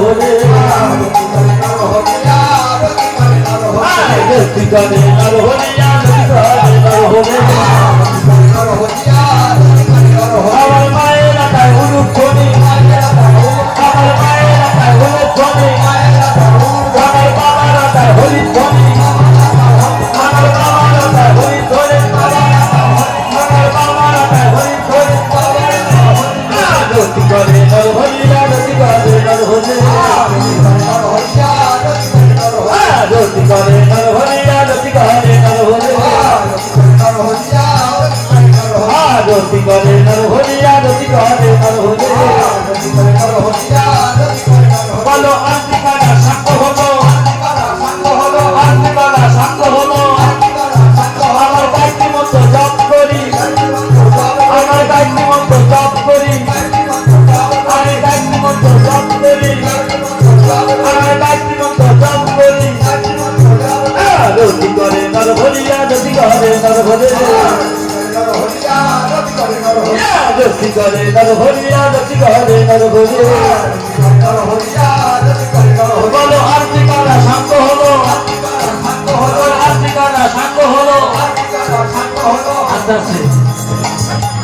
করে করে নর হরি আরতি করে নর হরি আরতি করে নর হরি আরতি করে নর হরি আরতি করে নর হরি আরতি করে নর হরি বলো আন্তিকারা করে নর হরি আরতি করে নর হরি আরতি করে নর হরি আরতি করে নর হরি বলো, আরতি কারা শান্ত হলো। আরতি কারা শান্ত হলো আস্তে আস্তে